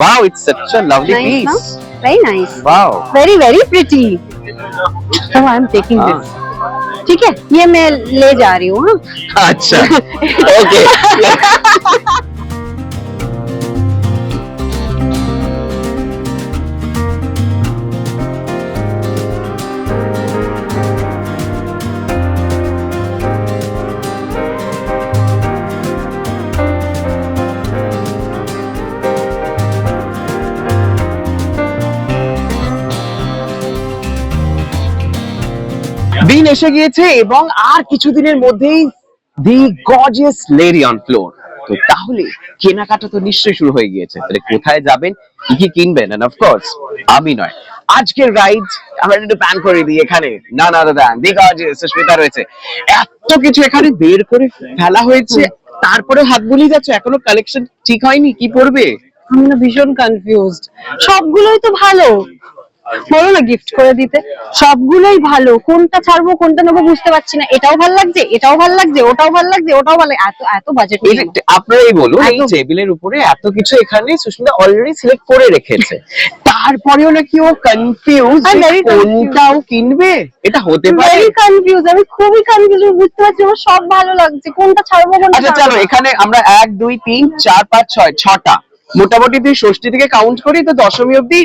Wow, it's such a lovely Nice, piece. no? Very nice. Wow. Very very pretty. So I'm taking ah. this. ठीक है ये मैं ले जा रही हूँ हाँ अच्छा ओके এসে গিয়েছে এবং আর কিছুদিনের মধ্যেই the gorgeous lady on floor তো তাহলে কেনাকাটা তো নিশ্চয়ই শুরু হয়ে গিয়েছে। তাহলে কোথায় যাবেন? কি কি কিনবেন? এন্ড অফকোর্স আমি নয়। আজকের রাইড আমরা একটু প্ল্যান করে দিই এখানে। না না, দাদা দি গর্জিয়াস সুস্মিতা রয়েছে। এত কিছু এখানে বের করে ফেলা হয়েছে। তারপরে হাত বুলিয়ে যাচ্ছে? এখনও কালেকশন ঠিক হয়নি? কি পড়বে? আমি না ভীষণ কনফিউজড সবগুলোই তো ভালো। বলো না গিফট করে দিতে। সবগুলোই ভালো। কোনটা ছাড়বো কোনটা নেব বুঝতে পারছি না। এটাও ভালো লাগছে এটাও ভালো লাগছে ওটাও ভালো লাগছে ওটাও ভালো এত এত বাজেট আপনারাই বলুন এই টেবিলের উপরে এত কিছু এখানে সুস্মিতা অলরেডি সিলেক্ট করে রেখেছে। তারপরেও নাকি ও কনফিউজ. কোনটাও কিনবে? এটা হতে পারে। ভেরি কনফিউজ আমি খুবই কনফিউজ বুঝতে পারছি আমার সব ভালো লাগছে। কোনটা ছাড়বো কোনটা আচ্ছা চলো এখানে আমরা এক দুই তিন চার পাঁচ ছয় ছটা। মোটামুটি তুই ষষ্ঠী থেকে কাউন্ট করি তো দশমী অব্দি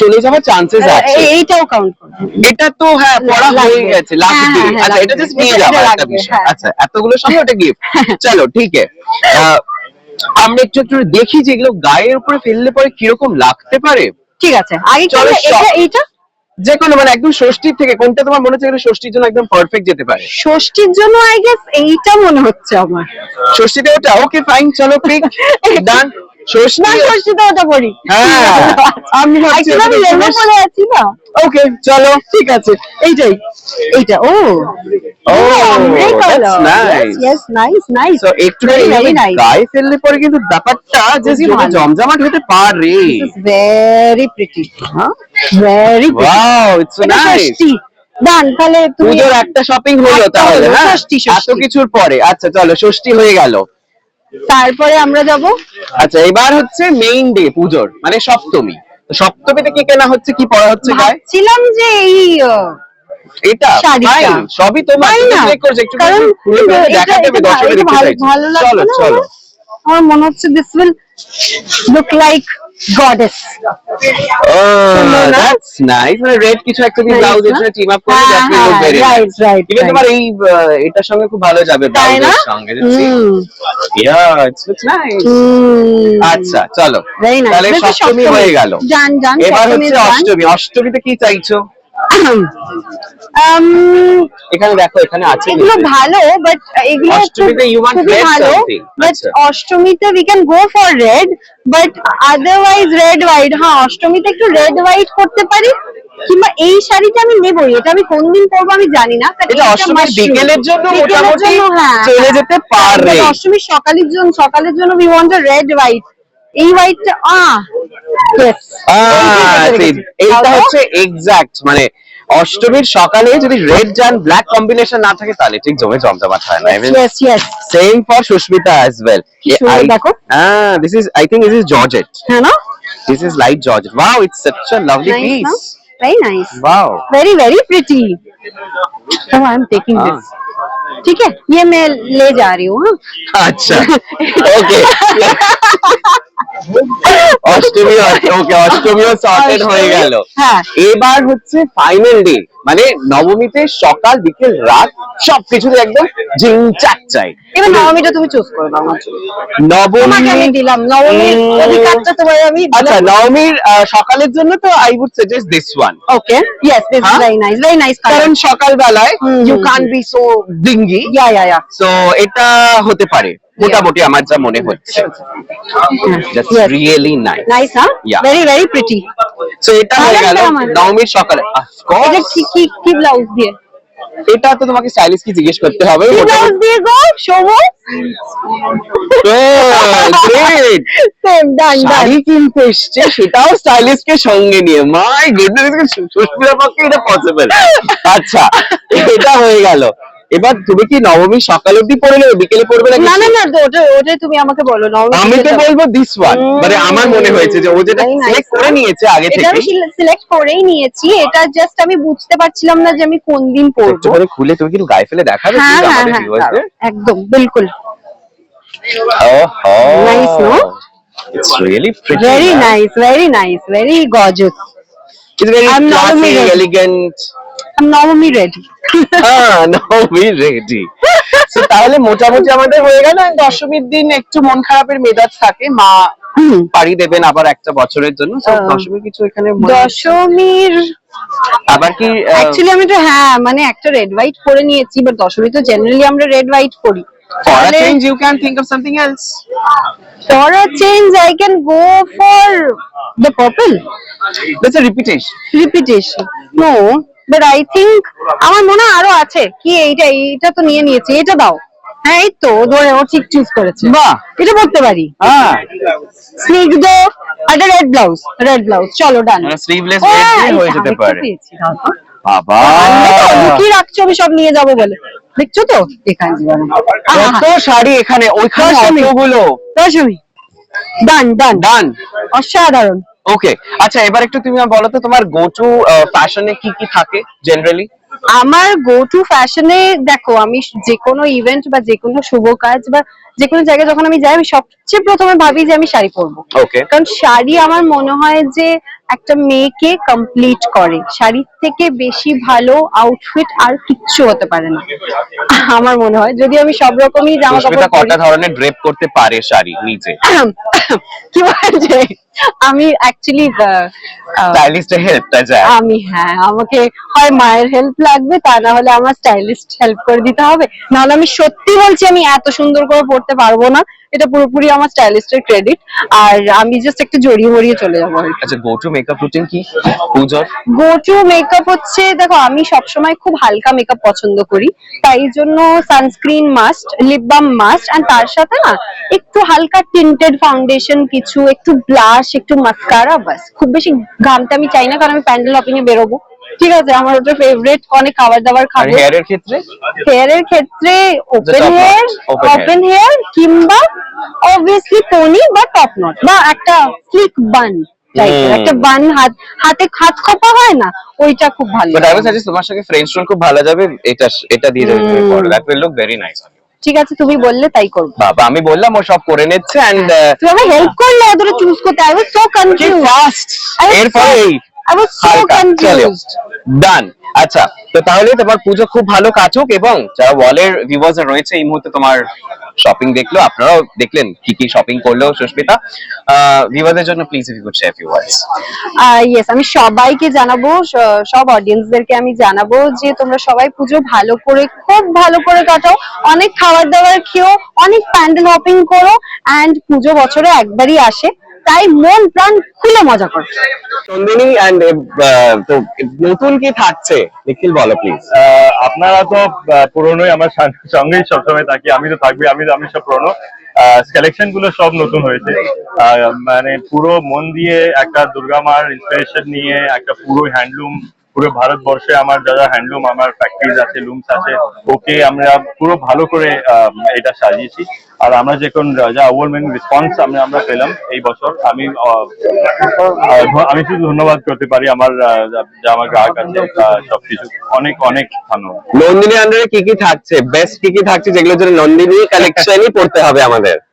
চলে যাওয়ার চান্সেস আছে। এইটাও কাউন্ট করো। এটা তো হ্যাঁ পড়া হয়ে গেছে লাস্ট হ্যাঁ, হ্যাঁ, হ্যাঁ, আচ্ছা এটা জাস্ট নিয়ে এটা একটা বিষয়। হ্যাঁ। আচ্ছা এতগুলো সঙ্গে ওটা গিফট চলো ঠিক আছে। আমরা একটু একটু দেখি যে এগুলো গায়ের উপরে ফেললে পরে কীরকম লাগতে পারে। ঠিক আছে। আগে চলো? এটা এইটা? যে কোনো মানে একদম ষষ্ঠীর থেকে কোনটা তোমার মনে হচ্ছে ষষ্ঠীর জন্য একদম পারফেক্ট যেতে পারে? ষষ্ঠীর জন্য আই গেস এইটা মনে হচ্ছে আমার। ষষ্ঠীতে ওটা ওকে ফাইন চলো পিক ডান ষষ্ঠী ষষ্ঠীতে ওটা করি। হ্যাঁ, আমি পরে আছি না। ওকে চলো। ঠিক আছে। এইটাই। এইটা ও। নাইস একটু. গায়ে ফেললে পরে কিন্তু ব্যাপারটা যে জমজমাট হতে পারে। Very pretty. হ্যাঁ. Wow it's nice. তাহলে তুমি একটা শপিং হলো তাহলে হলো, হ্যাঁ এত। কিছুর পরে। আচ্ছা চলো ষষ্ঠী হয়ে গেল। তারপরে আমরা যাব আচ্ছা এবার হচ্ছে মেইন ডে পুজোর মানে সপ্তমী তো সপ্তমীতে কি কেনা হচ্ছে কি পড়া হচ্ছে ভাবছিলাম যে এই এটা। সবই তোমার চেক করছে? একটু কারণ খুলে দেখতে লাগছে চলো চলো আমার? আমার মনে হচ্ছে this will look like goddess? That's nice মানে রেড কিছু একটা Nice ব্লাউজ এর সাথে টিম আপ করে that will look very nice right, even. তোমার এই এটার সঙ্গে খুব ভালো যাবে তাই না ব্লাউজের সঙ্গে it's looks nice. আচ্ছা চলো. তাহলে সপ্তমী। হয়ে গেল. এবার হচ্ছে. অষ্টমী অষ্টমীতে কি চাইছো এখানে দেখো এখানে আছে এগুলো ভালো বাট এগুলো অষ্টমীতে want খুবই red ভালো বাট আচ্ছা। অষ্টমীতে we can go for red but otherwise red white হ্যাঁ অষ্টমীতে একটু রেড হোয়াইট করতে পারি কিংবা এই শাড়িটা আমি নেবই এটা আমি কোনদিন পরবো আমি জানি না এটা অষ্টমীর বিকেলের জন্য মোটামুটি হ্যাঁ, চলে। যেতে পারে। অষ্টমীর সকালের জন্য সকালের জন্য উই ওয়ান্ট রেড হোয়াইট এই হোয়াইটটা আহ yes আহ, এই যে সেই- এইটা তারপর? হচ্ছে এক্সাক্ট মানে অষ্টমীর সকালে যদি রেড জান ব্ল্যাক কম্বিনেশন না থাকে তাহলে ঠিক জমে জমজমাট হয় না yes yes same for Sushmita as well কি সুন্দর দেখো। হ্যাঁ this is I think this is georgette হ্যাঁ না this is light georgette wow it's such a lovely nice piece no? very nice wow very very pretty so i am taking हाँ। this ठीक है ये मैं ले जा रही हूँ हाँ? আচ্ছা ওকে অষ্টমী ওকে অষ্টমীও সর্টেড হয়ে গেল হ্যাঁ। এবার হচ্ছে ফাইনাল ডে মানে নবমীতে সকাল বিকেল রাত সবকিছুতে একদম জিং চাক চাই। এবার নবমীটা তুমি চুজ করে দাও আমার আমি নবমী দিলাম। নবমীর অধিকারটা তোমার আমি আচ্ছা নবমীর সকালের জন্য তো I would suggest this one okay yes this হ্যাঁ? ভেরি নাইস ভেরি নাইস কারণ সকালবেলায় হুম, you can be so dingy yeah yeah yeah so এটা হতে পারে। মোটামুটি আমার যা মনে হচ্ছে। দ্যাটস রিয়েলি নাইস নাইস হ্যাঁ ভেরি ভেরি প্রিটি সো এটা হয়ে গেল নবমীর সকালে। এটা কি কি কি ব্লাউজ দিয়ে? এটা তো তোমাকে স্টাইলিশ কি জিজ্ঞেস করতে হবে? ব্লাউজ দিয়ে গো? Great same done done sari কিনতে এসছে সেটাও স্টাইলিশ কে সঙ্গে নিয়ে। মাই গুডনেস সুস্মিতার পক্ষে এটা পসিবল আচ্ছা এটা হয়ে গেল। এবার তুমি কি নবমী সকাল অবধি পরে নেবে? বিকেলে পড়বে নাকি না না না ওটা ওটাই তুমি আমাকে বলো নবমী আমি তো বলব দিস ওয়ান মানে আমার মনে হয়েছে যে ও যেটা সিলেক্ট করে নিয়েছে আগে থেকে এটা আমি সিলেক্ট করেই নিয়েছি এটা জাস্ট আমি বুঝতে পারছিলাম না যে আমি কোন দিন পরবো একটুখানি খুলে তুমি কিন্তু গায়ে ফেলে দেখাবে হ্যাঁ হ্যাঁ আমাদের হ্যাঁ একদম বিলকুল। ওহো। Nice, no? It's really pretty. Very nice very nice very gorgeous It's very I'm not নবমী রেডি হ্যাঁ, no, we তাহলে মোটামুটি আমাদের হয়ে গেল দশমীর দিন একটু মন খারাপের মেজাজ থাকে মা পাড়ি দেবেন আবার একটা বছরের জন্য দশমীর কিছু এখানে দশমীর আবার কি অ্যাকচুয়ালি আমি তো হ্যাঁ মানে একটা রেড হোয়াইট পরে নিয়েছি বাট দশমী তো জেনারেলি আমরা রেড হোয়াইট পরি। For a change you can think of something else. For a change I can go for the purple that's a repetition. Repetition no but I think আমার মনে হয় আরও আছে কি এইটা এইটা তো নিয়ে নিয়েছি এটা দাও। হ্যাঁ এই তো ধরে ও ঠিক চুজ করেছে। বাহ! এটা পড়তে পারি। হ্যাঁ। স্নিগ্ধ একটা রেড ব্লাউজ রেড ব্লাউজ চলো ডান স্লিভলেস রেড হয়ে যেতে পারে। বাবা! কি রাখছো আমি সব নিয়ে যাব বলে। দেখছ তো? এখানে। কত শাড়ি এখানে? ওইখানে দশমী। অতগুলো। দশমী ডান ডান ডান অসাধারণ। ওকে আচ্ছা এবার একটু তুমি বলো তো তোমার গো টু ফ্যাশনে কি কি থাকে জেনারেলি আমার গো টু ফ্যাশনে দেখো আমি যে কোনো ইভেন্ট বা যে কোনো শুভ কাজ বা যে কোনো জায়গায় যখন আমি যাই আমি সবচেয়ে প্রথমে ভাবি যে আমি শাড়ি পরবো। ওকে কারণ শাড়ি আমার মনে হয় যে একটা মেয়েকে কমপ্লিট করে। শাড়ির থেকে বেশি ভালো আউটফিট আর কিচ্ছু হতে পারে না। আমার মনে হয় যদি আমি সব রকমই জামা কাপড় কটা ধরনের ড্রেপ করতে পারে শাড়ি নিচে কি বলছে? আমি অ্যাকচুয়ালি স্টাইলিস্টের হেল্পটা যায়। আমি হ্যাঁ আমাকে হয় মায়ের হেল্প লাগবে তা না হলে আমার স্টাইলিস্ট হেল্প করে দিতে হবে। নাহলে আমি সত্যি বলছি আমি এত সুন্দর করে পড়তে পারব না। এটা পুরোপুরি আমার স্টাইলিস্টের ক্রেডিট আর আমি জাস্ট একটু জড়িয়ে মরিয়ে চলে যাব আচ্ছা গো টু মেকআপ রুটিন কি? পুজোর? গো টু মেকআপ হচ্ছে দেখো আমি সবসময় খুব হালকা মেকআপ পছন্দ করি। তাই জন্য sunscreen must lip balm must আর তার সাথে না একটু হালকা টিন্টেড ফাউন্ডেশন কিছু একটু ব্লাশ একটু মাস্কারা বাস খুব বেশি ঘামতে আমি চাই না কারণ আমি প্যান্ডেল হপিং এ বেরোবো। ঠিক আছে আমার ওটা ফেভারিট অনেক খাবার দাবার খাব। হেয়ারের ক্ষেত্রে? হেয়ারের ক্ষেত্রে ওপেন হেয়ার ওপেন হেয়ার কিংবা অবভিয়াসলি পনি বা টপ নট বা একটা স্লিক বান টাইপের একটা বান হাত হাতে হাত খোপা হয় না? ওইটা খুব ভালো বাট আই উইল সাজেস্ট তোমার ফ্রেঞ্চ রোল খুব ভালো যাবে এটা এটা দিয়ে যাবে তুমি হুম। পরে। That will look very nice ঠিক আছে তুমি বললে তাই করব। বাবা আমি বললাম ও সব করে নিচ্ছে এন্ড তুমি আমাকে হেল্প করলে এতটা চুজ করতে। আই ওয়াজ সো কনফিউজ এরপরে I was so confused done আচ্ছা তো তাহলে তোমার পুজো খুব ভালো কাটুক এবং যারা ওয়ালের ভিউয়ার্স রয়েছে এই মুহূর্তে তোমার শপিং দেখল, আপনারাও দেখলেন কি কি শপিং করল সুস্মিতা। ভিভাদের জন্য please if you could share few words yes আমি সবাইকে জানাব সব অডিয়েন্সদেরকে আমি জানাব যে তোমরা সবাই পুজো ভালো করে, খুব ভালো করে কাটাও। অনেক খাবার দাবার খেও অনেক প্যান্ডেল হপিং করো এন্ড পুজো বছরে একবারই আসে। তাই মন প্রাণ খুলে মজা করছে নন্দিনী এন্ড তো নতুন কি থাকছে? নিখিল বলো প্লিজ আহ, আপনারা তো পুরনোই আমার সঙ্গেই সবসময় থাকি। আমি তো থাকবি আমি আমি সব পুরনো। কালেকশনগুলো সব নতুন হয়েছে। আহ, মানে পুরো মন দিয়ে একটা দুর্গা মার ইন্সপিরেশন নিয়ে একটা পুরো হ্যান্ডলুম পুরো ভারতবর্ষে আমার যারা হ্যান্ডলুম আমার ফ্যাক্টরিজ আছে লুমস আছে, ওকে আমরা পুরো ভালো করে এটা সাজিয়েছি। আর আমরা যখন যা ওভারওয়েলমিং রেসপন্স আমরা আমরা পেলাম এই বছর। আমি আমি শুধু ধন্যবাদ করতে পারি আমার যা- আমার গ্রাহক আছে সবকিছু। অনেক অনেক ধন্যবাদ। নন্দিনী আন্ডারে কি কি থাকছে? বেস্ট কি কি থাকছে? যেগুলো জন্য নন্দিনী কালেকশনই পড়তে হবে আমাদের।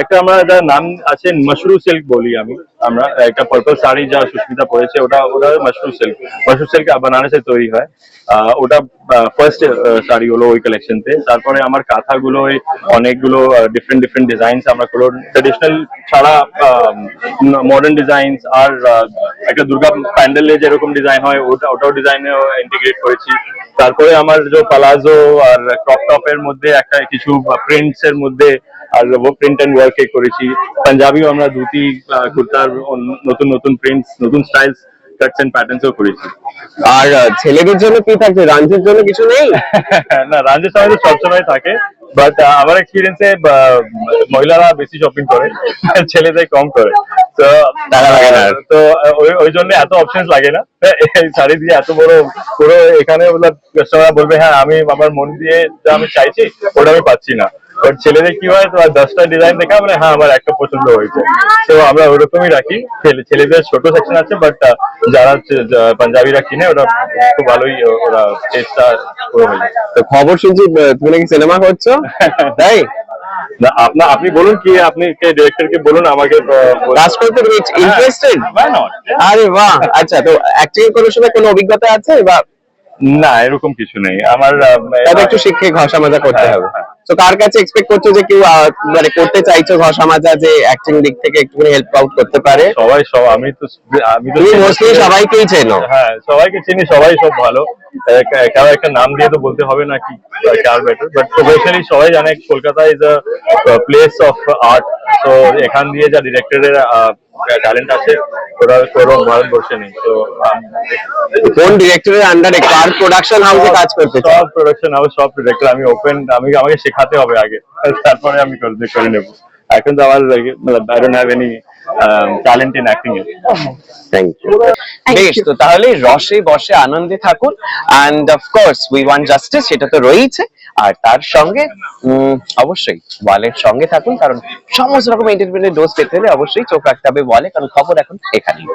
একটা আমরা নাম আছে মাশরু সিল্ক বলি আমি। আমরা একটা পার্পল শাড়ি যা সুস্মিতা পরেছে, ওটা ওটা মাশরু সিল্ক। মাশরু সিল্ক বানারসে তৈরি হয়। ওটা ফার্স্ট শাড়ি হলো ওই কালেকশনতে তারপরে আমার কাঁথাগুলো অনেকগুলো ডিফারেন্ট ডিফারেন্ট ডিজাইনস আমরা কোনো ট্রেডিশনাল ছাড়া মডার্ন ডিজাইনস আর একটা দুর্গা প্যান্ডেলে যেরকম ডিজাইন হয়, ওটা, ওটাও ডিজাইনে ইন্টিগ্রেট করেছি। তারপরে আমার যে পালাজো আর ক্রপ টপের মধ্যে একটা কিছু প্রিন্টস এর মধ্যে আর প্রিন্ট অ্যান্ড ওয়ার্কে করেছি। পাঞ্জাবিও আমরা ধুতি কুর্তার নতুন নতুন প্রিন্টস নতুন স্টাইলস কাটস এন্ড প্যাটার্নসও করেছি। আর ছেলেদের জন্য কি থাকছে? রাঞ্জের জন্য কিছু নেই? না রাঞ্জের সময় সবসময় থাকে বাট আমার এক্সপিরিয়েন্সে মহিলারা বেশি শপিং করে ছেলেদের কম করে। তো টাকা লাগে না। তো ওই জন্য এত অপশন লাগে না। এই শাড়ি দিয়ে এত বড় পুরো এখানে কাস্টমার বলবে হ্যাঁ আমি আমার মন দিয়ে যা আমি চাইছি ওটা আমি পাচ্ছি না। বাট ছেলেদের কি হয় তোমার দশটা ডিজাইন দেখা মানে হ্যাঁ আমার একটা পছন্দ হয়েছে। তো আমরা ওরকমই রাখি। ছেলেদের ছোট সেকশন আছে বাট যারা পাঞ্জাবিরা কিনে ওরা খুব ভালোই ওরা পুরো হয়ে তো খবর শুনছি তুমি নাকি সিনেমা করছ? তাই? না আপনা আপনি বলুন কি আপনি কে ডিরেক্টরকে বলুন আমাকে কাজ করতে ইন্টারেস্টেড হ্যাঁ, not? আরে বাহ আচ্ছা তো অ্যাক্টিং করার সময় কোনো অভিজ্ঞতা আছে বা না এরকম কিছু নেই আমার একটু শিখে ঘষা মাজা করতে হ্যাঁ, হবে হ্যাঁ। তো কার কাছে এক্সপেক্ট করছ যে কেউ মানে করতে চাইছো ঘর সমাজা যে অ্যাক্টিং দিক থেকে একটুখানি হেল্প আউট করতে পারে? সবাই সব আমি তো আমি তো তুমি মোস্টলি সবাইকেই চেনো। হ্যাঁ সবাইকে চিনি সবাই সব ভালো। কেউ কারও একটা নাম দিয়ে তো বলতে হবে না কি কার বেটার বাট প্রফেশনালি সবাই জানে Kolkata is a place of art তো এখান দিয়ে যা ডিরেক্টরের ট্যালেন্ট আছে ওরা কোনো করছে নেই তো কোন ডিরেক্টরের আন্ডারে কার প্রোডাকশন হাউসে কাজ করতে সব প্রোডাকশন হাউস সব ডিরেক্টর আমি ওপেন আমি আমাকে শেখাতে হবে আগে। তারপরে আমি করে নেব। এখন তো আমার I don't have any talent in acting thank you Thank বেশ তো তাহলে রসে বসে আনন্দে থাকুন and of course we want justice সেটা তো রয়েছে আর তার সঙ্গে উম, অবশ্যই ওয়ালের সঙ্গে থাকুন কারণ সমস্ত রকম এন্টারটেনমেন্টের ডোজ পেতে হলে অবশ্যই চোখ রাখতে হবে ওয়ালে কারণ খবর এখন এখানেই।